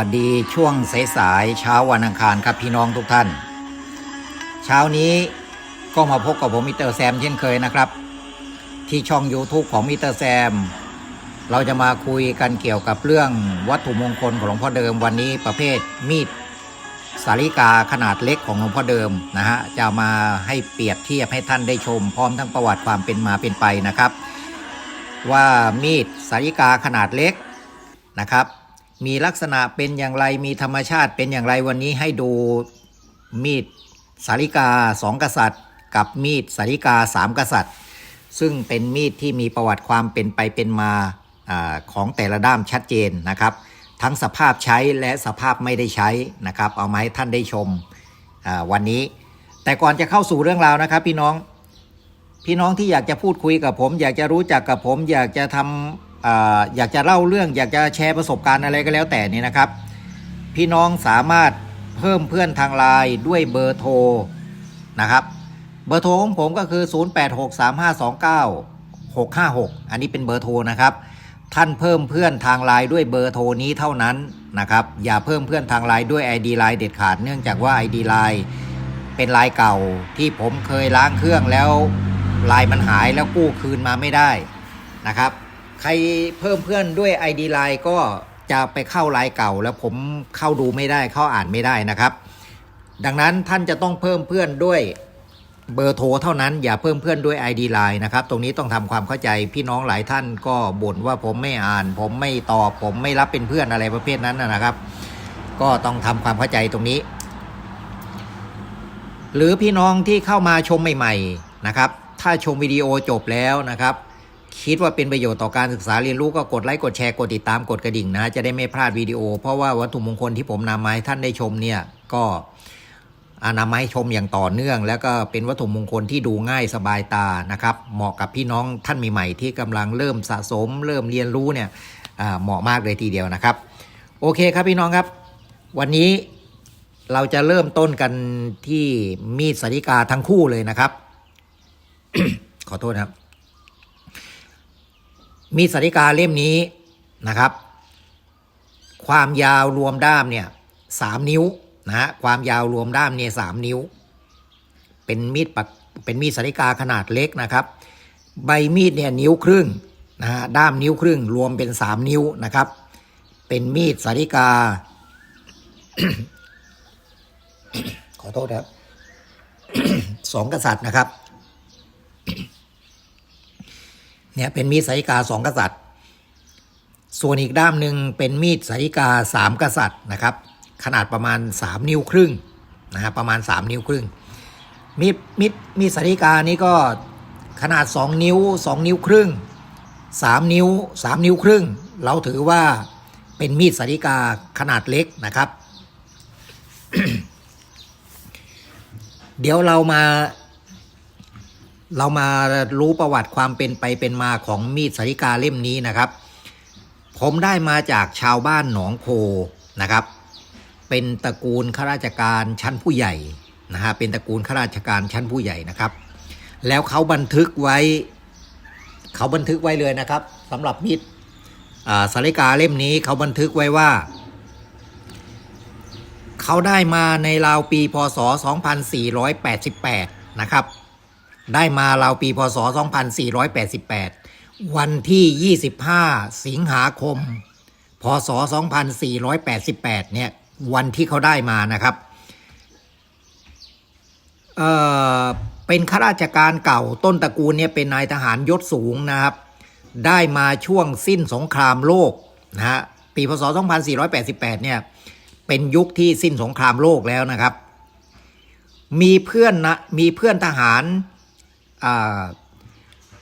สวัสดีช่วงสายๆเช้าวันอังคารครับพี่น้องทุกท่าน เช้านี้ก็มาพบกับผมมิเตอร์แซมเช่นเคยนะครับ ที่ช่อง YouTube ของมิเตอร์แซม เราจะมาคุยกันเกี่ยวกับเรื่องวัตถุมงคลของหลวงพ่อเดิมวันนี้ประเภทมีดสาริกาขนาดเล็กของหลวงพ่อเดิมนะฮะจะมาให้เปรียบเทียบให้ท่านได้ชม พร้อมทั้งประวัติความเป็นมาเป็นไปนะครับ ว่ามีดสาริกาขนาดเล็กนะครับ มีลักษณะเป็นอย่างไรมีธรรมชาติเป็นอย่างไรวันนี้ให้ดูมีดสาริกาสองกษัตริย์ กับมีดสาริกาสามกษัตริย์ ซึ่งเป็นมีดที่มีประวัติความเป็นไปเป็นมาอของแต่ละด้ามชัดเจนนะครับ ทั้งสภาพใช้และสภาพไม่ได้ใช้นะครับ เอามาให้ท่านได้ชมวันนี้ แต่ก่อนจะเข้าสู่เรื่องราวนะครับพี่น้องพี่น้องที่อยากจะพูดคุยกับผม อยากจะรู้จักกับผม อยากจะทำอา อยากจะเล่าเรื่องอยากจะแชร์ประสบการณ์อะไรก็แล้วแต่นี่นะครับ พี่น้องสามารถเพิ่มเพื่อนทางไลน์ด้วยเบอร์โทรนะครับ เบอร์โทรของผมก็คือ 0863529656 อันนี้เป็นเบอร์โทรนะครับ ท่านเพิ่มเพื่อนทางไลน์ด้วยเบอร์โทรนี้เท่านั้นนะครับ อย่าเพิ่มเพื่อนทางไลน์ด้วย ID ไลน์เด็ดขาดเนื่องจากว่า ID ไลน์เป็นไลน์เก่าที่ผมเคยล้างเครื่องแล้วไลน์มันหายแล้วกู้คืนมาไม่ได้นะครับ ใครเพิ่มเพื่อนด้วย ID ไลน์ก็จะไปเข้าไลน์เก่า แล้วผมเข้าดูไม่ได้เข้าอ่านไม่ได้นะครับ ดังนั้นท่านจะต้องเพิ่มเพื่อนด้วยเบอร์โทรเท่านั้นอย่าเพิ่มเพื่อนด้วย ID Line นะครับ ตรงนี้ต้องทำความเข้าใจพี่น้องหลายท่านก็บ่นว่าผมไม่อ่าน ผมไม่ตอบผมไม่รับเป็นเพื่อนอะไรประเภทนั้นนะนะครับ ก็ต้องทำความเข้าใจตรงนี้ หรือพี่น้องที่เข้ามาชมใหม่ ๆนะครับ ถ้าชมวิดีโอจบแล้วนะครับ คิดว่าเป็นประโยชน์ต่อการศึกษาเรียนรู้ก็กดไลค์กดแชร์กดติดตามกดกระดิ่งนะจะได้ไม่พลาดวิดีโอ เพราะว่าวัตถุมงคลที่ผมนำมาให้ท่านได้ชมเนี่ยก็อนำมาให้ชมอย่างต่อเนื่อง แล้วก็เป็นวัตถุมงคลที่ดูง่ายสบายตานะครับ เหมาะกับพี่น้องท่านใหม่ๆที่กำลังเริ่มสะสม เริ่มเรียนรู้เนี่ยเหมาะมากเลยทีเดียวนะครับ โอเคครับพี่น้องครับ วันนี้เราจะเริ่มต้นกันที่มีดสาริกาทั้งคู่เลยนะครับ ขอโทษครับ มีสาริกาเล่มนี้นะครับ ความยาวรวมด้ามเนี่ยสามนิ้วนะฮะความยาวรวมด้ามเนี่ยสามนิ้ว เป็นมีดปักเป็นมีดสาริกาขนาดเล็กนะครับ ใบมีดเนี่ยนิ้วครึ่งนะฮะด้ามนิ้วครึ่งรวมเป็นสามนิ้วนะครับ เป็นมีดสาริกา ขอโทษครับสองกษัตริย์นะครับ เนี่ยเป็นมีดสาริกาสองกษัตริย์ ส่วนอีกด้ามหนึ่งเป็นมีดสาริกาสามกษัตริย์นะครับ ขนาดประมาณสามนิ้วครึ่งนะฮะประมาณสามนิ้วครึ่งมีดมีดมีดสาริกานี้ก็ขนาดสองนิ้วสองนิ้วครึ่งสามนิ้วสามนิ้วครึ่ง เราถือว่าเป็นมีดสาริกาขนาดเล็กนะครับ เดี๋ยวเรามา เรามารู้ประวัติความเป็นไปเป็นมาของมีดสาริกาเล่มนี้นะครับ ผมได้มาจากชาวบ้านหนองโพนะครับ เป็นตระกูลข้าราชการชั้นผู้ใหญ่นะฮะเป็นตระกูลข้าราชการชั้นผู้ใหญ่นะครับ แล้วเขาบันทึกไว้เขาบันทึกไว้เลยนะครับสำหรับมีดสาริกาเล่มนี้เขาบันทึกไว้ว่าเขาได้มาในราวปีพศ 2488 นะครับ ได้มาราวปีพศ 2488 วันที่ 25 สิงหาคม พศ 2488 เนี่ย วันที่เขาได้มานะครับ เอ่อ เป็นข้าราชการเก่าต้นตระกูลเนี่ยเป็นนายทหารยศสูงนะครับ ได้มาช่วงสิ้นสงครามโลกนะฮะ ปีพศ 2488 เนี่ย เป็นยุคที่สิ้นสงครามโลกแล้วนะครับมีเพื่อนนะมีเพื่อนทหาร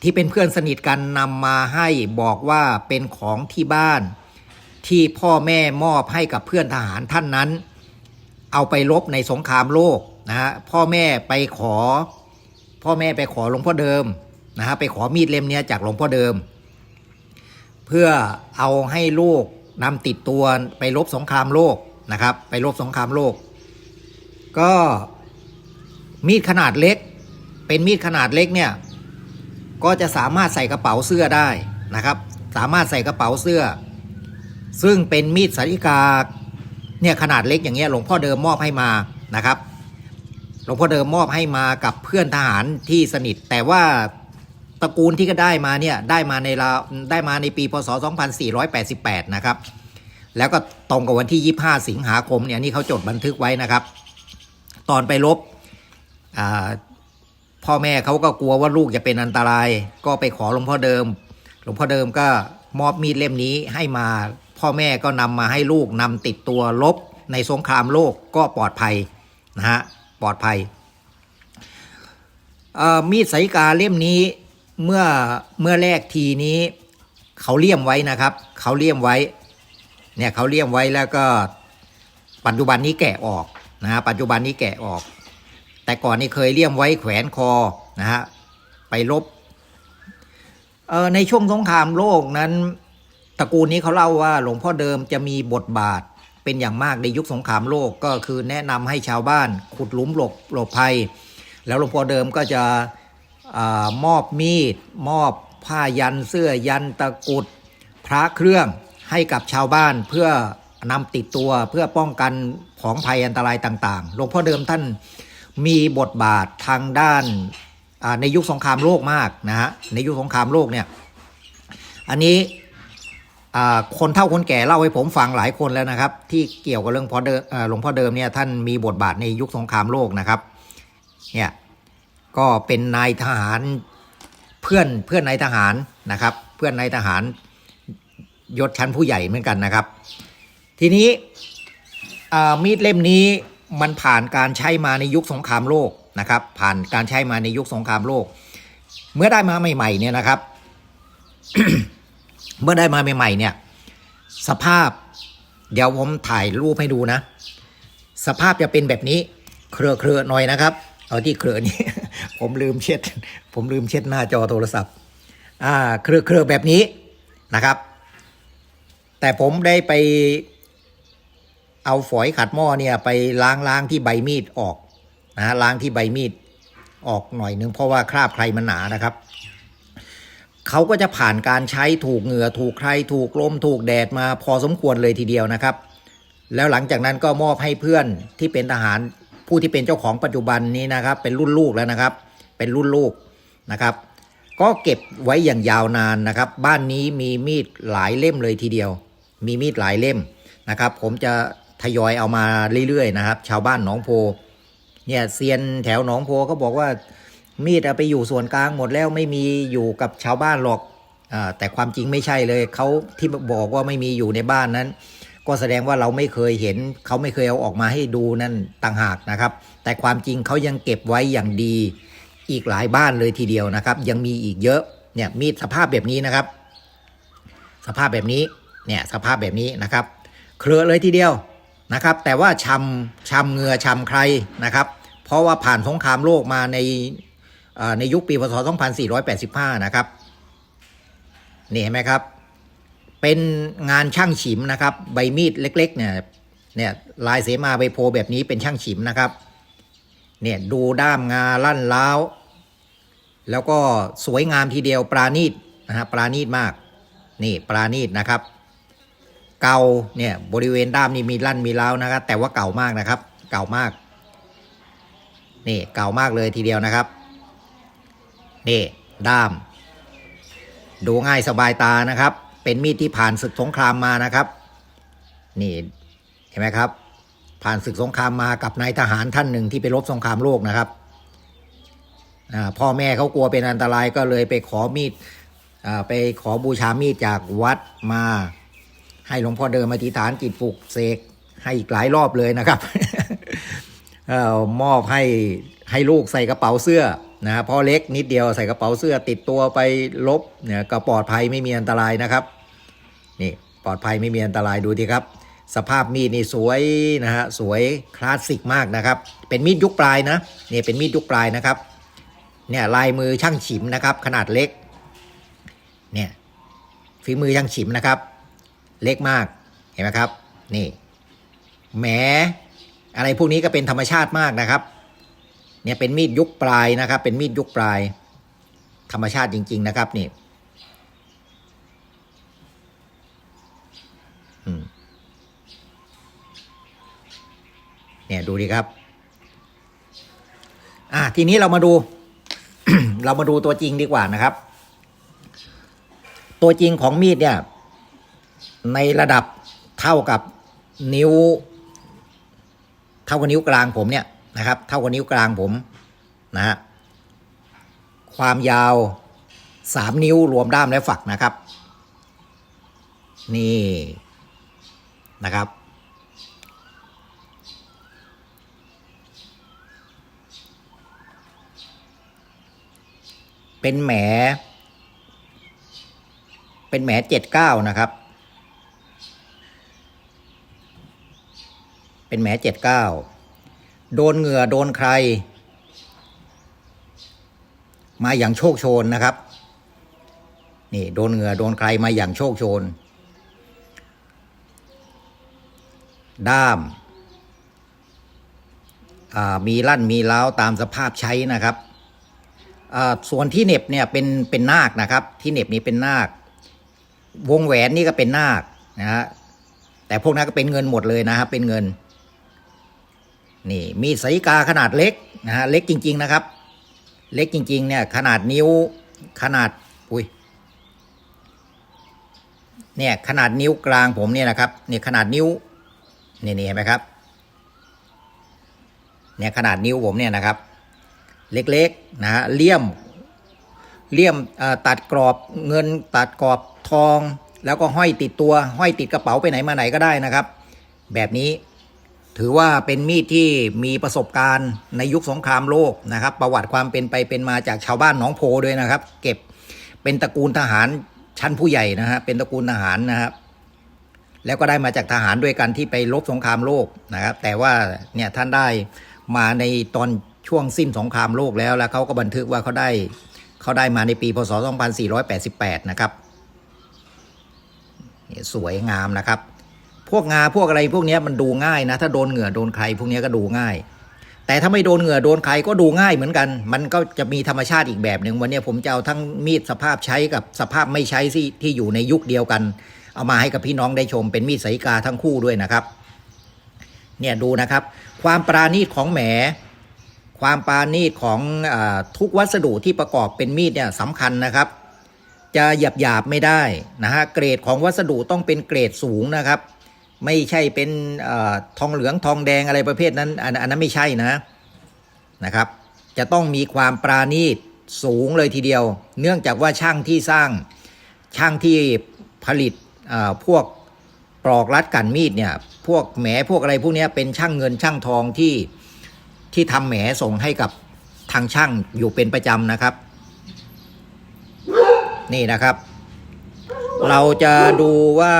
ที่เป็นเพื่อนสนิทกันนำมาให้บอกว่าเป็นของที่บ้าน ที่พ่อแม่มอบให้กับเพื่อนทหารท่านนั้น เอาไปรบในสงครามโลกนะฮะพ่อแม่ไปขอ พ่อแม่ไปขอหลวงพ่อเดิมนะฮะไปขอมีดเล่มเนี้ยจากหลวงพ่อเดิม เพื่อเอาให้ลูกนำติดตัวไปรบสงครามโลกนะครับ ไปรบสงครามโลก ก็มีดขนาดเล็ก เป็นมีดขนาดเล็กเนี่ยก็จะสามารถใส่กระเป๋าเสื้อได้นะครับ สามารถใส่กระเป๋าเสื้อ ซึ่งเป็นมีดสาริกาเนี่ยขนาดเล็กอย่างเงี้ยหลวงพ่อเดิมมอบให้มานะครับ หลวงพ่อเดิมมอบให้มากับเพื่อนทหารที่สนิท แต่ว่าตระกูลที่ก็ได้มาเนี่ยได้มาในราได้มาในปีพศ 2488 นะครับ แล้วก็ตรงกับวันที่ 25 สิงหาคมเนี่ยนี่เขาจดบันทึกไว้นะครับ ตอนไปรบอ่า พ่อแม่เขาก็กลัวว่าลูกจะเป็นอันตราย ก็ไปขอหลวงพ่อเดิม หลวงพ่อเดิมก็มอบมีดเล่มนี้ให้มา พ่อแม่ก็นำมาให้ลูกนำติดตัวลบ ในสงครามโลกก็ปลอดภัยนะฮะปลอดภัยเอ่อมีดสายกาเล่มนี้เมื่อเมื่อแรกทีนี้เขาเลี่ยมไว้นะครับ เขาเลี่ยมไว้เนี่ยเขาเลี่ยมไว้แล้วก็ปัจจุบันนี้แกะออกนะฮะปัจจุบันนี้แกะออก แต่ก่อนนี่เคยเลี่ยมไว้แขวนคอนะฮะไปลบเออในช่วงสงครามโลกนั้น ตระกูลนี้เขาเล่าว่าหลวงพ่อเดิมจะมีบทบาทเป็นอย่างมากในยุคสงครามโลกก็คือแนะนำให้ชาวบ้านขุดหลุมหลบหลบภัย แล้วหลวงพ่อเดิมก็จะอมอบมีด มอบผ้ายันเสื้อยันตะกุดพระเครื่องให้กับชาวบ้านเพื่อนำติดตัวเพื่อป้องกันของภัยอันตรายต่าง ๆ หลวงพ่อเดิมท่าน มีบทบาททางด้านในยุคสงครามโลกมากนะฮะในยุคสงครามโลกเนี่ยอันนี้คนเฒ่าคนแก่เล่าให้ผมฟังหลายคนแล้วนะครับ ที่เกี่ยวกับเรื่องพ่อเดิมหลวงพ่อเดิมเนี่ยท่านมีบทบาทในยุคสงครามโลกนะครับเนี่ยก็เป็นนายทหารเพื่อนเพื่อนนายทหารนะครับ เพื่อนนายทหารยศชั้นผู้ใหญ่เหมือนกันนะครับ ทีนี้มีดเล่มนี้ มันผ่านการใช้มาในยุคสงครามโลกนะครับ ผ่านการใช้มาในยุคสงครามโลก เมื่อได้มาใหม่ๆเนี่ยนะครับ เมื่อได้มาใหม่ๆเนี่ย สภาพ เดี๋ยวผมถ่ายรูปให้ดูนะ สภาพจะเป็นแบบนี้ เครือเครือหน่อยนะครับ เอาที่เครือนี้ ผมลืมเช็ด ผมลืมเช็ดหน้าจอโทรศัพท์ อ่า เครือเครือแบบนี้นะครับ แต่ผมได้ไป เอาฝอยขัดหม้อเนี่ยไปล้างล้างที่ใบมีดออกนะฮะล้างที่ใบมีดออกหน่อยนึงเพราะว่าคราบใครมันหนานะครับเขาก็จะผ่านการใช้ถูกเหงื่อถูกใครถูกลมถูกแดดมาพอสมควรเลยทีเดียวนะครับ แล้วหลังจากนั้นก็มอบให้เพื่อนที่เป็นทหารผู้ที่เป็นเจ้าของปัจจุบันนี้นะครับ เป็นรุ่นลูกแล้วนะครับ เป็นรุ่นลูกนะครับ ก็เก็บไว้อย่างยาวนานนะครับ บ้านนี้มีมีดหลายเล่มเลยทีเดียว มีมีดหลายเล่มนะครับ ผมจะ ทยอยเอามาเรื่อยๆนะครับ ชาวบ้านหนองโพ เนี่ยเซียนแถวหนองโพเขาบอกว่ามีดเอาไปอยู่ส่วนกลางหมดแล้วไม่มีอยู่กับชาวบ้านหรอกอแต่ความจริงไม่ใช่เลยเขาที่บอกว่าไม่มีอยู่ในบ้านนั้น ก็แสดงว่าเราไม่เคยเห็นเขาไม่เคยเอาออกมาให้ดูนั่นต่างหากนะครับ แต่ความจริงเขายังเก็บไว้อย่างดีอีกหลายบ้านเลยทีเดียวนะครับ ยังมีอีกเยอะเนี่ยมีดสภาพแบบนี้นะครับ สภาพแบบนี้เนี่ยสภาพแบบนี้นะครับ เครือเลยทีเดียว นะครับ แต่ว่าชำชำเงือชำใครนะครับ เพราะว่าผ่านสงครามโลกมาในในยุคปีพศ 2485 นะครับ นี่เห็นไหมครับ เป็นงานช่างฉิมนะครับ ใบมีดเล็ก ๆ เนี่ย เนี่ยลายเสมาใบโพแบบนี้เป็นช่างฉิมนะครับ เนี่ยดูด้ามงาลั่นล้าว แล้วก็สวยงามทีเดียวปราณีตนะฮะปราณีตมาก นี่ปราณีตนะครับ เก่าเนี่ยบริเวณด้ามนี่มีลั่นมีเล้านะครับ แต่ว่าเก่ามากนะครับ เก่ามาก นี่เก่ามากเลยทีเดียวนะครับ นี่ด้าม ดูง่ายสบายตานะครับ เป็นมีดที่ผ่านศึกสงครามมานะครับ นี่เห็นไหมครับ ผ่านศึกสงครามมากับนายทหารท่านหนึ่งที่ไปรบสงครามโลกนะครับพ่อแม่เขากลัวเป็นอันตรายก็เลยไปขอมีดไปขอบูชามีดจากวัดมา ให้หลวงพ่อเดิมอธิษฐานจิตปลุกเสกให้อีกหลายรอบเลยนะครับเอ่อมอบให้ให้ลูกใส่กระเป๋าเสื้อนะพ่อเล็กนิดเดียวใส่กระเป๋าเสื้อติดตัวไปลบเนี่ยก็ปลอดภัยไม่มีอันตรายนะครับนี่ปลอดภัยไม่มีอันตรายดูดีครับ สภาพมีดนี่สวยนะฮะสวยคลาสสิกมากนะครับ เป็นมีดยุคปลายนะนี่เป็นมีดยุคปลายนะครับเนี่ยลายมือช่างฉิมนะครับ ขนาดเล็กเนี่ยฝีมือช่างฉิมนะครับ เล็กมากเห็นไหมครับ นี่แหมอะไรพวกนี้ก็เป็นธรรมชาติมากนะครับ เนี่ยเป็นมีดยุคปลายนะครับ เป็นมีดยุคปลาย ธรรมชาติจริง ๆ นะครับนี่เนี่ยดูดิครับ อะทีนี้เรามาดู เรามาดูตัวจริงดีกว่านะครับ ตัวจริงของมีดเนี่ย ในระดับเท่ากับนิ้ว เท่ากับนิ้วกลางผมเนี่ยนะครับ เท่ากับนิ้วกลางผมนะฮะความยาวสามนิ้วรวมด้ามและฝักนะครับ นี่นะครับ เป็นแหมเป็นแหมเจ็ดเก้านะครับ เป็นแหมเจ็ดเก้าโดนเหงื่อโดนใคร มาอย่างโชคโชนนะครับ นี่โดนเหงื่อโดนใครมาอย่างโชคโชน ด้ามอ่ามีลั่นมีเล้าตามสภาพใช้นะครับอ่าส่วนที่เน็บเนี่ยเป็นเป็นนาคนะครับ ที่เน็บนี้เป็นนาค วงแหวนนี่ก็เป็นนาคนะฮะแต่พวกนั้นก็เป็นเงินหมดเลยนะครับเป็นเงิน นี่มีดสายกาขนาดเล็กนะฮะเล็กจริง ๆ นะครับ เล็กจริง ๆ เนี่ย ขนาดนิ้วขนาดอุ้ยเนี่ยขนาดนิ้วกลางผมเนี่ยนะครับเนี่ยขนาดนิ้วนี่นี่เห็นไหมครับเนี่ยขนาดนิ้วผมเนี่ยนะครับ เล็กๆนะฮะเลี่ยมเลี่ยมตัดกรอบเงินตัดกรอบทอง แล้วก็ห้อยติดตัว ห้อยติดกระเป๋าไปไหนมาไหนก็ได้นะครับ แบบนี้ ถือว่าเป็นมีดที่มีประสบการณ์ในยุคสงครามโลกนะครับ ประวัติความเป็นไปเป็นมาจากชาวบ้านหนองโพด้วยนะครับ เก็บเป็นตระกูลทหารชั้นผู้ใหญ่นะฮะเป็นตระกูลทหารนะครับ แล้วก็ได้มาจากทหารด้วยกันที่ไปรบสงครามโลกนะครับ แต่ว่าเนี่ยท่านได้มาในตอนช่วงสิ้นสงครามโลกแล้ว แล้วเขาก็บันทึกว่าเขาได้เขาได้มาในปีพศ 2488 นะครับ สวยงามนะครับ พวกงาพวกอะไรพวกนี้มันดูง่ายนะ ถ้าโดนเหงื่อโดนใครพวกนี้ก็ดูง่าย แต่ถ้าไม่โดนเหงื่อโดนใครก็ดูง่ายเหมือนกัน มันก็จะมีธรรมชาติอีกแบบหนึ่งวันนี้ผมจะเอาทั้งมีดสภาพใช้กับสภาพไม่ใช้ที่ที่อยู่ในยุคเดียวกัน เอามาให้กับพี่น้องได้ชมเป็นมีดสายกาทั้งคู่ด้วยนะครับ เนี่ยดูนะครับ ความปราณีตของแหมความปราณีตของอทุกวัสดุที่ประกอบเป็นมีดเนี่ยสำคัญนะครับ จะหยาบหยาบไม่ได้นะฮะเกรดของวัสดุต้องเป็นเกรดสูงนะครับ ไม่ใช่เป็นอทองเหลืองทองแดงอะไรประเภทนั้นอันนั้นไม่ใช่นะนะครับ จะต้องมีความปราณีตสูงเลยทีเดียว เนื่องจากว่าช่างที่สร้างช่างที่ผลิตพวกปลอกรัดกันมีดเนี่ยพวกแหมพวกอะไรพวกนี้เป็นช่างเงินช่างทองที่ที่ทำแหมส่งให้กับทางช่างอยู่เป็นประจำนะครับ นี่นะครับ เราจะดูว่า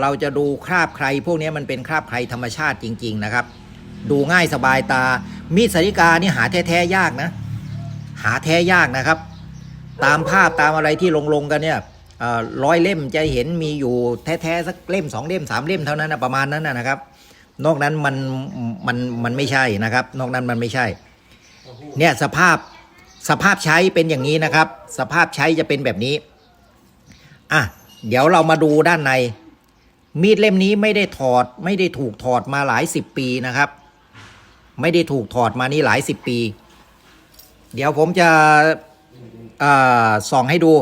เราจะดูคราบใคร พวกนี้มันเป็นคราบใครธรรมชาติจริง ๆ นะครับ ดูง่ายสบายตา มีดสาริกานี่หาแท้ๆยากนะ หาแท้ยากนะครับ ตามภาพตามอะไรที่ลงลงๆกันเนี่ยร้อยเล่มจะเห็นมีอยู่แท้ๆสักเล่มสองเล่มสามเล่มเท่านั้นนะประมาณนั้นนะนะครับ นอกนั้นมันมันมันไม่ใช่นะครับ นอกนั้นมันไม่ใช่ เนี่ยสภาพสภาพใช้เป็นอย่างนี้นะครับ สภาพใช้จะเป็นแบบนี้อะ เดี๋ยวเรามาดูด้านใน มีดเล่มนี้ไม่ได้ถอด ไม่ได้ถูกถอดมาหลายสิบปีนะครับ ไม่ได้ถูกถอดมานี่หลายสิบปี เดี๋ยวผมจะส่องให้ดู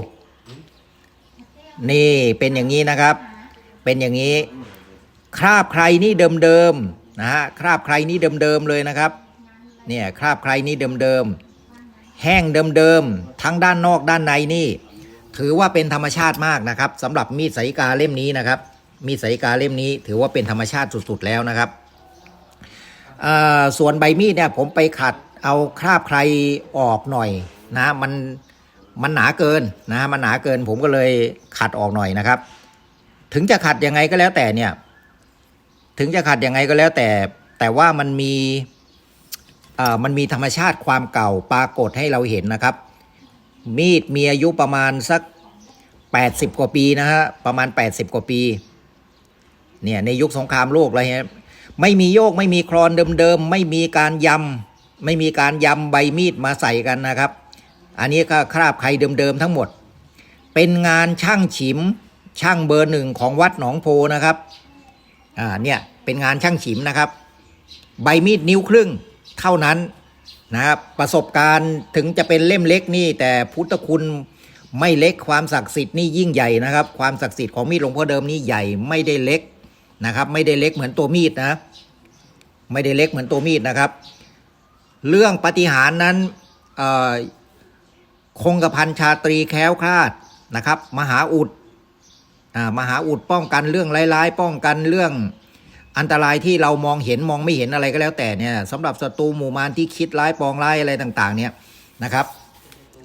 นี่เป็นอย่างนี้นะครับ เป็นอย่างนี้ คราบใครนี่เดิมๆนะฮะคราบใครนี่เดิมๆเลยนะครับ เนี่ยคราบใครนี่เดิมๆแห้งเดิมๆทั้งด้านนอกด้านในนี่ ถือว่าเป็นธรรมชาติมากนะครับสำหรับมีดสายกาเล่มนี้นะครับ มีดสายกาเล่มนี้ ถือว่าเป็นธรรมชาติสุดๆแล้วนะครับส่วนใบมีดเนี่ยผมไปขัดเอาคราบใครออกหน่อยนะมันมันหนาเกินนะมันหนาเกินผมก็เลยขัดออกหน่อยนะครับ ถึงจะขัดยังไงก็แล้วแต่เนี่ย ถึงจะขัดยังไงก็แล้วแต่ แต่ว่ามันมีเอ่อมันมีธรรมชาติความเก่าปรากฏให้เราเห็นนะครับ มีดมีอายุประมาณสัก 80 กว่าปีนะฮะ ประมาณ 80 กว่าปี เนี่ย ในยุคสงครามโลกอะไรเงี้ยไม่มีโยกไม่มีครอนเดิมๆ ไม่มีการยำ ไม่มีการยำใบมีดมาใส่กันนะครับ อันนี้ก็คราบใครเดิมๆทั้งหมด เป็นงานช่างฉิมช่างเบอร์หนึ่งของวัดหนองโพนะครับ อ่า เนี่ย เป็นงานช่างฉิมนะครับ ใบมีดนิ้วครึ่งเท่านั้น นะครับประสบการณ์ถึงจะเป็นเล่มเล็กนี่ แต่พุทธคุณไม่เล็กความศักดิ์สิทธิ์นี่ยิ่งใหญ่นะครับ ความศักดิ์สิทธิ์ของมีดหลวงพ่อเดิมนี่ใหญ่ไม่ได้เล็กนะครับ ไม่ได้เล็กเหมือนตัวมีดนะ ไม่ได้เล็กเหมือนตัวมีดนะครับ เรื่องปฏิหารนั้นคงกระพันชาตรีแคล้วคลาดนะครับ มหาอุดอมหาอุดป้องกันเรื่องร้ายๆ ป้องกันเรื่อง อันตรายที่เรามองเห็นมองไม่เห็นอะไรก็แล้วแต่เนี่ยสำหรับศัตรูหมู่มารที่คิดร้ายปองร้ายอะไรต่างๆ เนี่ยนะครับ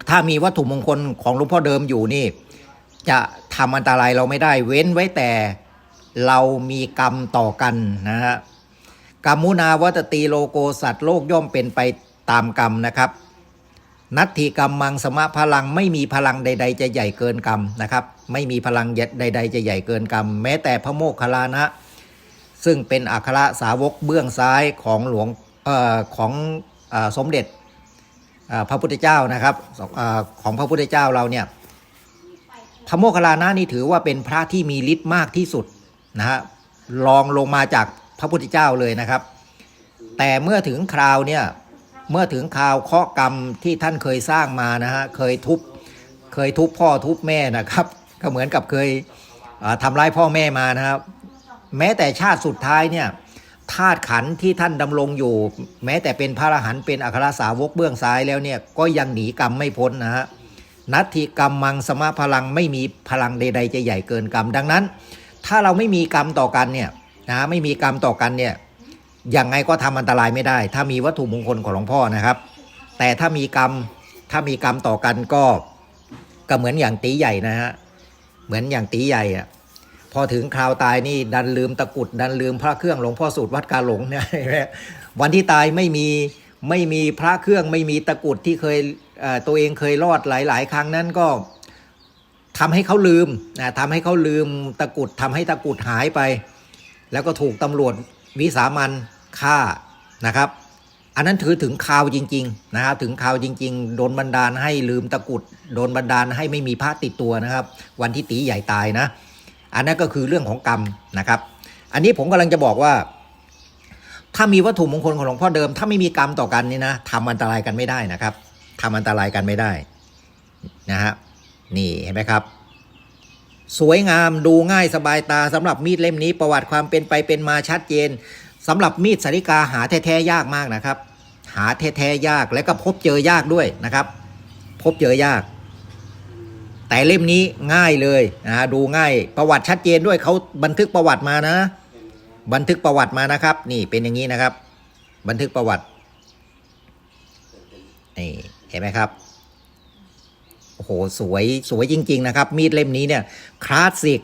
ถ้ามีวัตถุมงคลของหลวงพ่อเดิมอยู่นี่ จะทำอันตรายเราไม่ได้เว้นไว้แต่เรามีกรรมต่อกันนะฮะกรรมุนาวัตตีโลโกสัตว์โลกย่อมเป็นไปตามกรรมนะครับ นัตถิกรรมมังสมะพลังไม่มีพลังใด ๆ จะใหญ่เกินกรรมนะครับ ไม่มีพลังใด ๆ จะใหญ่เกินกรรม แม้แต่พระโมคคัลลานะ ซึ่งเป็นอัครสาวกเบื้องซ้ายของหลวงออของออสมเด็จพระพุทธเจ้านะครับออของพระพุทธเจ้าเราเนี่ยพระโมคคัลลานะนี่ถือว่าเป็นพระที่มีฤทธิ์มากที่สุดนะฮะรองลงมาจากพระพุทธเจ้าเลยนะครับ แต่เมื่อถึงคราวเนี่ยเมื่อถึงคราวเคราะกรรมที่ท่านเคยสร้างมานะฮะเคยทุบเคยทุบพ่อทุบแม่นะครับ ก็เหมือนกับเคยทำร้ายพ่อแม่มานะครับ แม้แต่ชาติสุดท้ายเนี่ยธาตุขันที่ท่านดำรงอยู่ แม้แต่เป็นพระอรหันต์เป็นอัครสาวกเบื้องซ้ายแล้วเนี่ยก็ยังหนีกรรมไม่พ้นนะฮะนัตถิกรรมมังสมาพลังไม่มีพลังใด ๆ จะใหญ่เกินกรรม ดังนั้น ถ้าเราไม่มีกรรมต่อกันเนี่ยนะไม่มีกรรมต่อกันเนี่ยยังไงก็ทำอันตรายไม่ได้ ถ้ามีวัตถุมงคลของหลวงพ่อนะครับ แต่ถ้ามีกรรมถ้ามีกรรมต่อกันก็ก็เหมือนอย่างตีใหญ่นะฮะเหมือนอย่างตีใหญ่อะ อถึงคราวตายนี่ดันลืมตะกุดดันลืมพระเครื่องหลวงพ่อสูตรวัดกาหลงเนี่ยวันที่ตายไม่มีไม่มีพระเครื่องไม่มีตะกุดที่เคยเตัวเองเคยรอดหลาย ๆ ครั้งนั้นก็ทำให้เขาลืมนะทำให้เขาลืมตะกุดทำให้ตะกุดหายไป แล้วก็ถูกตำรวจวิสามันฆ่านะครับ อันนั้นถือถึงข่าวจริง ๆ นะครับถึงข่าวจริง ๆ โดนบันดาลให้ลืมตะกุด โดนบันดาลให้ไม่มีพระติดตัวนะครับ วันที่ตีใหญ่ตายนะ อันนั้นก็คือเรื่องของกรรมนะครับ อันนี้ผมกำลังจะบอกว่า ถ้ามีวัตถุมงคลของหลวงพ่อเดิม ถ้าไม่มีกรรมต่อกันนี่นะทำอันตรายกันไม่ได้นะครับทำอันตรายกันไม่ได้นะฮะนี่เห็นไหมครับ สวยงามดูง่ายสบายตาสำหรับมีดเล่มนี้ประวัติความเป็นไปเป็นมาชัดเจนสำหรับมีดสาริกาหาแท้ๆยากมากนะครับ หาแท้ๆยากและก็พบเจอยากด้วยนะครับ พบเจอยาก แต่เล่มนี้ง่ายเลยนะดูง่ายประวัติชัดเจนด้วยเขาบันทึกประวัติมานะ บันทึกประวัติมานะครับ นี่เป็นอย่างนี้นะครับ บันทึกประวัตินี่เห็นไหมครับโอ้โหสวยสวยจริง ๆ นะครับ มีดเล่มนี้เนี่ยคลาสสิก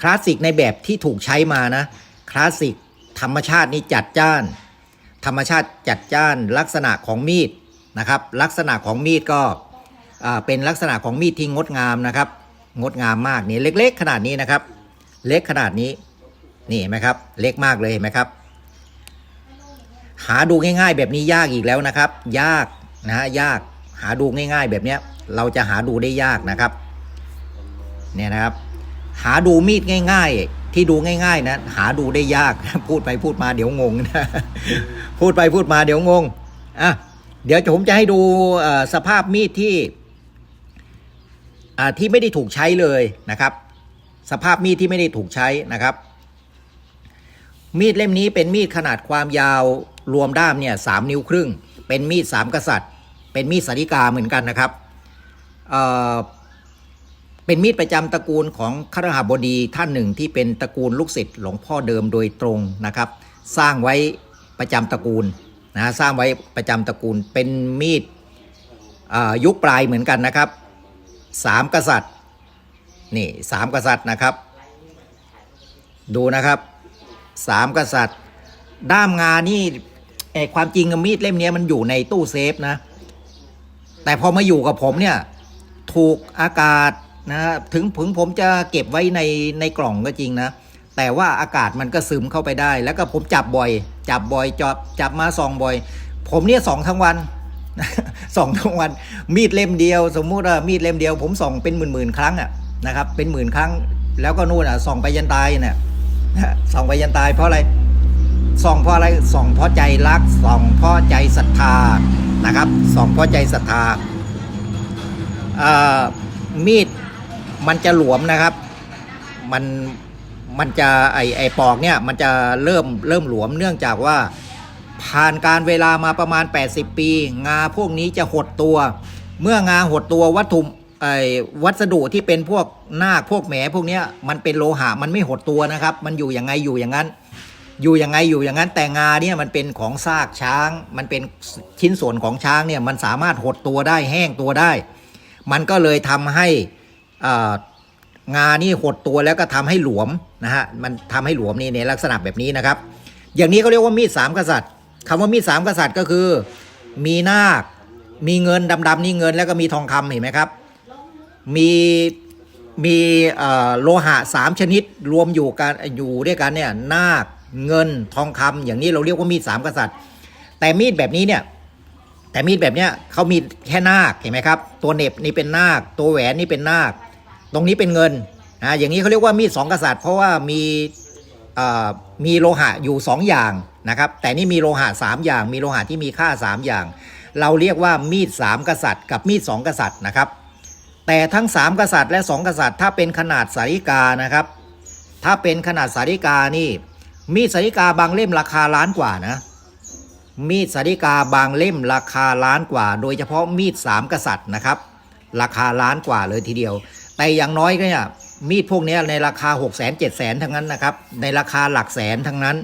คลาสสิกในแบบที่ถูกใช้มานะคลาสสิกธรรมชาตินี่จัดจ้าน ธรรมชาติจัดจ้านลักษณะของมีดนะครับ ลักษณะของมีดก็ เป็นลักษณะของมีดที่งดงามนะครับ งดงามมากนี่เล็ก ๆ ขนาดนี้นะครับ เล็กขนาดนี้นี่เห็นไหมครับ เล็กมากเลยเห็นไหมครับ หาดูง่าย ๆ แบบนี้ยากอีกแล้วนะครับ ยากนะฮะยากหาดูง่าย ๆ แบบเนี้ยเราจะหาดูได้ยากนะครับเนี่ยนะครับ หาดูมีดง่าย ๆ ที่ดูง่าย ๆ นะ หาดูได้ยากพูดไปพูดมาเดี๋ยวงงนะพูดไปพูดมาเดี๋ยวงงอะเดี๋ยวผมจะให้ดูสภาพมีดที่ ที่ไม่ได้ถูกใช้เลยนะครับ สภาพมีดที่ไม่ได้ถูกใช้นะครับ มีดเล่มนี้เป็นมีดขนาดความยาวรวมด้ามเนี่ยสามนิ้วครึ่ง เป็นมีดสามกษัตริย์ เป็นมีดสาริกาเหมือนกันนะครับเเป็นมีดประจำตระกูลของขรหบดีท่านหนึ่งที่เป็นตระกูลลูกศิษย์หลวงพ่อเดิมโดยตรงนะครับ สร้างไว้ประจำตระกูลนะสร้างไว้ประจำตระกูลเป็นมีดยุคปลายเหมือนกันนะครับ สามกษัตริย์ นี่สามกษัตริย์นะครับ ดูนะครับสามกษัตริย์ ด้ามงานี่เอ่อความจริงมีดเล่มนี้มันอยู่ในตู้เซฟนะ แต่พอมาอยู่กับผมเนี่ย ถูกอากาศนะถึงถึงผมจะเก็บไว้ในในกล่องก็จริงนะ แต่ว่าอากาศมันก็ซึมเข้าไปได้ แล้วก็ผมจับบ่อย จับบ่อยจับจับมาส่องบ่อย ผมเนี่ยส่องทั้งวัน ส่องทั้งวันมีดเล่มเดียว สมมุติว่ามีดเล่มเดียว ผมส่องเป็นหมื่นหมื่นๆครั้งอะนะครับ เป็นหมื่นครั้ง แล้วก็นู่นอะส่องไปยันตายเนี่ยส่องไปยันตายเพราะอะไรส่องเพราะอะไรส่องเพราะใจรักส่องเพราะใจศรัทธานะครับส่องเพราะใจศรัทธาอ่ามีดมันจะหลวมนะครับ มันมันจะไอไอปอกเนี่ยมันจะเริ่มเริ่มหลวมเนื่องจากว่า ผ่านการเวลามาประมาณ 80 ปี งาพวกนี้จะหดตัว เมื่องาหดตัววัตถุไอ้วัสดุที่เป็นพวกนาคพวกแหมพวกนี้มันเป็นโลหะมันไม่หดตัวนะครับ มันอยู่ยังไงอยู่อย่างนั้น อยู่ยังไงอยู่อย่างนั้นแต่งาเนี่ยมันเป็นของซากช้าง มันเป็นชิ้นส่วนของช้างเนี่ยมันสามารถหดตัวได้แห้งตัวได้ มันก็เลยทำให้อ่างานี่หดตัวแล้วก็ทำให้หลวมนะฮะมันทำให้หลวมนี่ในลักษณะแบบนี้นะครับ อย่างนี้เขาเรียกว่ามีดสามกษัตริย์ คำว่ามีดสามกษัตริย์ก็คือ มีนาค มีเงินดำๆนี่เงินแล้วก็มีทองคำเห็นไหมครับ มีมีโลหะสามชนิดรวมอยู่กันอยู่ด้วยกันเนี่ยนาคเงินทองคำอย่างนี้เราเรียกว่ามีดสามกษัตริย์ แต่มีดแบบนี้เนี่ย แต่มีดแบบเนี้ยเขามีแค่นาคเห็นไหมครับ ตัวเน็บนี่เป็นนาค ตัวแหวนนี่เป็นนาค ตรงนี้เป็นเงินนะอย่างนี้เขาเรียกว่ามีดสองกษัตริย์ เพราะว่ามีมีโลหะอยู่สองอย่าง นะครับ แต่นี่มีโลหะสามอย่าง มีโลหะที่มีค่าสามอย่าง เราเรียกว่ามีดสามกษัตริย์ กับมีดสองกษัตริย์นะครับ แต่ทั้งสามกษัตริย์และสองกษัตริย์ ถ้าเป็นขนาดสาริกานะครับ ถ้าเป็นขนาดสาริกานี่ มีดสาริกาบางเล่มราคาล้านกว่านะ มีดสาริกาบางเล่มราคาล้านกว่า โดยเฉพาะมีดสามกษัตริย์นะครับ ราคาล้านกว่าเลยทีเดียว แต่อย่างน้อยก็เนี่ยมีดพวกนี้ในราคา 6 0 0 0 0 0 7 0 0 0 0 ทั้งนั้นนะครับ ในราคาหลักแสนทั้งนั้น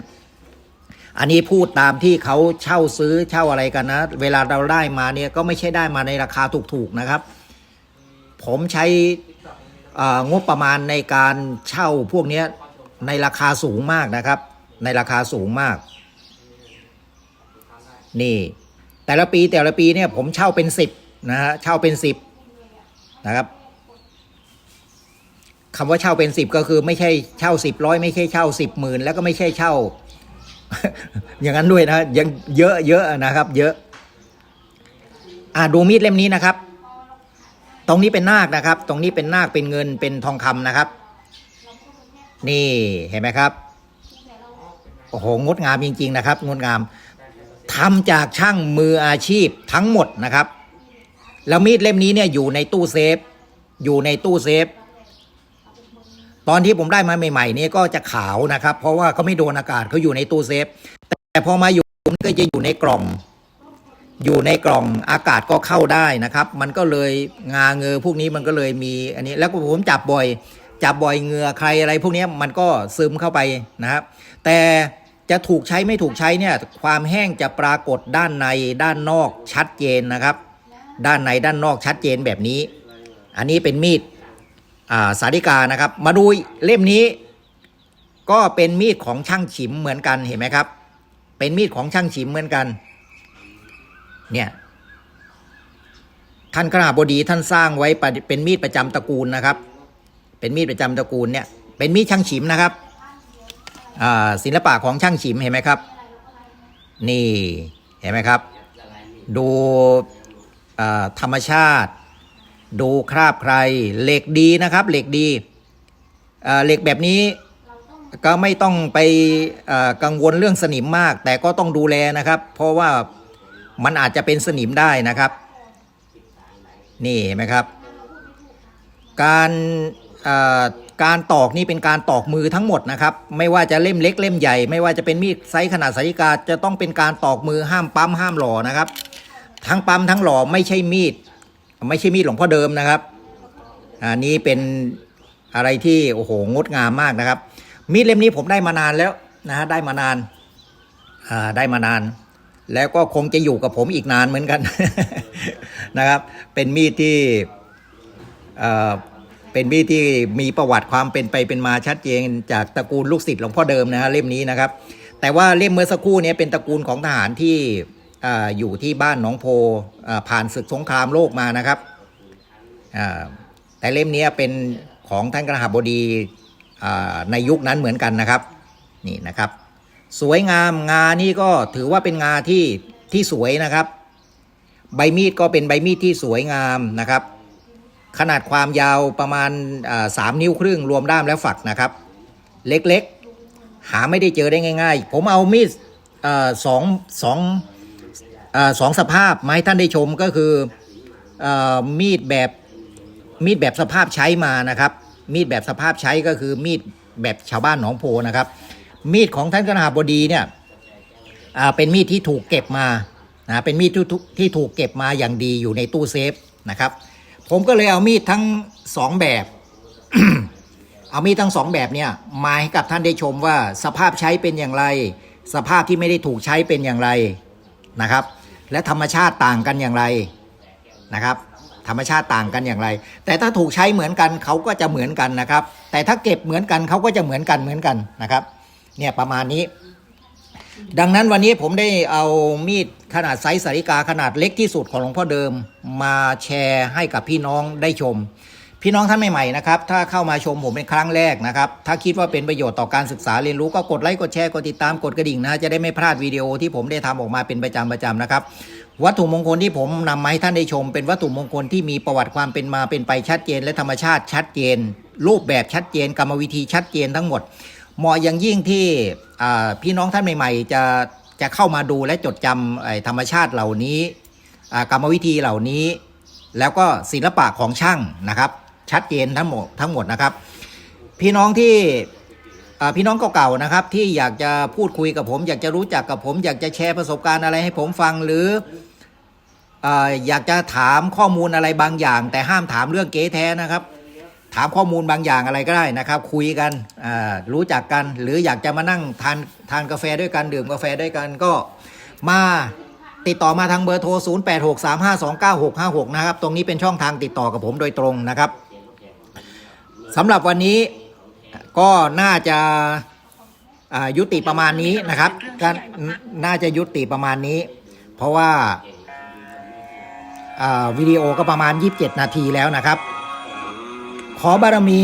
อันนี้พูดตามที่เขาเช่าซื้อเช่าอะไรกันนะ เวลาเราได้มาเนี่ยก็ไม่ใช่ได้มาในราคาถูกๆนะครับ ผมใช้งบประมาณในการเช่าพวกนี้ในราคาสูงมากนะครับ ในราคาสูงมาก นี่ แต่ละปีแต่ละปีเนี่ยผมเช่าเป็นสิบนะฮะเช่าเป็นสิบนะครับคำว่าเช่าเป็นสิบก็คือไม่ใช่เช่าสิบร้อยไม่ใช่เช่าสิบหมื่นแล้วก็ไม่ใช่เช่า อย่างนั้นด้วยนะยังเยอะเยอะนะครับ เยอะ อ่าดูมีดเล่มนี้นะครับ ตรงนี้เป็นนาคนะครับ ตรงนี้เป็นนาคเป็นเงินเป็นทองคำนะครับ นี่เห็นไหมครับโอ้โหงดงามจริง ๆ นะครับ งดงามทำจากช่างมืออาชีพทั้งหมดนะครับ แล้วมีดเล่มนี้เนี่ยอยู่ในตู้เซฟ อยู่ในตู้เซฟ ตอนที่ผมได้มาใหม่ๆนี่ก็จะขาวนะครับ เพราะว่าเขาไม่โดนอากาศเขาอยู่ในตู้เซฟ แต่พอมาอยู่ก็จะอยู่ในกล่อง อยู่ในกล่องอากาศก็เข้าได้นะครับ มันก็เลยงาเงือพวกนี้มันก็เลยมีอันนี้แล้วก็ผมจับบ่อย จับบ่อยเงือใครอะไร พวกนี้มันก็ซึมเข้าไปนะครับ แต่จะถูกใช้ไม่ถูกใช้เนี่ยความแห้งจะปรากฏด้านในด้านนอกชัดเจนนะครับ ด้านในด้านนอกชัดเจนแบบนี้ อันนี้เป็นมีด สาริกานะครับ มาดูเล่มนี้ ก็เป็นมีดของช่างฉิมเหมือนกันเห็นไหมครับ เป็นมีดของช่างฉิมเหมือนกัน เนี่ยท่านขราบดีท่านสร้างไว้เป็นมีดประจำตระกูลนะครับ เป็นมีดประจำตระกูลเนี่ย เป็นมีดช่างฉิมนะครับศิลปะของช่างฉิมเห็นไหมครับ นี่เห็นไหมครับ ดูธรรมชาติ ดูคราบใคร เหล็กดีนะครับ เหล็กดีเหล็กแบบนี้ก็ไม่ต้องไปกังวลเรื่องสนิมมาก แต่ก็ต้องดูแลนะครับ เพราะว่ามันอาจจะเป็นสนิมได้นะครับ นี่เห็นไหมครับ การการตอกนี่เป็นการตอกมือทั้งหมดนะครับ ไม่ว่าจะเล่มเล็กเล่มใหญ่ ไม่ว่าจะเป็นมีดไซส์ขนาดสาริกาจะต้องเป็นการตอกมือห้ามปั๊มห้ามหล่อนะครับ ทั้งปั๊มทั้งหล่อไม่ใช่มีด ไม่ใช่มีดหลวงพ่อเดิมนะครับอันนี้เป็นอะไรที่โอ้โหงดงามมากนะครับ มีดเล่มนี้ผมได้มานานแล้วนะฮะได้มานานอ่าได้มานาน แล้วก็คงจะอยู่กับผมอีกนานเหมือนกันนะครับ เป็นมีดที่เอ่อเป็นมีดที่มีประวัติความเป็นไปเป็นมาชัดเจนจากตระกูลลูกศิษย์หลวงพ่อเดิมนะฮะเล่มนี้นะครับ แต่ว่าเล่มเมื่อสักครู่นี้เป็นตระกูลของทหารที่ อยู่ที่บ้านหนองโพผ่านศึกสงครามโลกมานะครับ แต่เล่มนี้เป็นของท่านกระหบบดีในยุคนั้นเหมือนกันนะครับนี่นะครับ สวยงามงานี่ก็ถือว่าเป็นงาที่ที่สวยนะครับ ใบมีดก็เป็นใบมีดที่สวยงามนะครับ ขนาดความยาวประมาณสามนิ้วครึ่งรวมด้ามและฝักนะครับ เล็กๆ หาไม่ได้เจอได้ง่าย ๆ ผมเอามีดสองสอง สองสภาพมาให้ท่านได้ชมก็คืออมีดแบบมีดแบบสภาพใช้มานะครับ มีดแบบสภาพใช้ก็คือมีดแบบชาวบ้านหนองโพนะครับ มีดของท่านกนาบดีเนี่ยเป็นมีดที่ถูกเก็บมานะเป็นมีดที่ถูกเก็บมาอย่างดีอยู่ในตู้เซฟนะครับ ผมก็เลยเอามีดทั้งสองแบบ เอามีดทั้งสองแบบเนี่ยมาให้กับท่านได้ชมว่าสภาพใช้เป็นอย่างไร สภาพที่ไม่ได้ถูกใช้เป็นอย่างไรนะครับ และธรรมชาติต่างกันอย่างไรนะครับ ธรรมชาติต่างกันอย่างไร แต่ถ้าถูกใช้เหมือนกันเขาก็จะเหมือนกันนะครับ แต่ถ้าเก็บเหมือนกันเขาก็จะเหมือนกันเหมือนกันนะครับ เนี่ยประมาณนี้ ดังนั้นวันนี้ผมได้เอามีดขนาดไซส์สาริกาขนาดเล็กที่สุดของหลวงพ่อเดิม มาแชร์ให้กับพี่น้องได้ชม พี่น้องท่านใหม่ๆนะครับถ้าเข้ามาชมผมเป็นครั้งแรกนะครับถ้าคิดว่าเป็นประโยชน์ต่อการศึกษาเรียนรู้ก็กดไลค์กดแชร์กดติดตามกดกระดิ่งนะจะได้ไม่พลาดวิดีโอที่ผมได้ทำออกมาเป็นประจำประจำนะครับวัตถุมงคลที่ผมนำมาให้ท่านได้ชม เป็นวัตถุมงคลที่มีประวัติความเป็นมาเป็นไปชัดเจน และธรรมชาติชัดเจน รูปแบบชัดเจน กรรมวิธีชัดเจนทั้งหมด เหมาะอย่างยิ่งที่พี่น้องท่านใหม่ ๆ จะจะเข้ามาดูและจดจำธรรมชาติเหล่านี้กรรมวิธีเหล่านี้ แล้วก็ศิลปะของช่างนะครับ ชัดเจนทั้งหมดทั้งหมดนะครับ พี่น้องที่พี่น้องเก่าๆนะครับ ที่อยากจะพูดคุยกับผม อยากจะรู้จักกับผม อยากจะแชร์ประสบการณ์อะไรให้ผมฟังหรืออยากจะถามข้อมูลอะไรบางอย่าง แต่ห้ามถามเรื่องเก๊แท้นะครับ ถามข้อมูลบางอย่างอะไรก็ได้นะครับ คุยกันรู้จักกัน หรืออยากจะมานั่งทานทานกาแฟด้วยกันดื่มกาแฟด้วยกันก็มาติดต่อมาทางเบอร์โทร 0863529656 นะครับ ตรงนี้เป็นช่องทางติดต่อกับผมโดยตรงนะครับ สำหรับวันนี้ก็น่าจะยุติประมาณนี้นะครับก็น่าจะยุติประมาณนี้ เพราะว่าอ่าวิดีโอก็ประมาณ 27 นาทีแล้วนะครับ ขอบารมี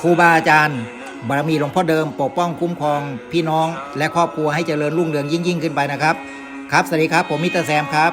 ครูบาอาจารย์ บารมีหลวงพ่อเดิม ปกป้องคุ้มครองพี่น้อง และครอบครัวให้เจริญรุ่งเรืองยิ่งยิ่งขึ้นไปนะครับ ครับสวัสดีครับ ผมมิสเตอร์แซมครับ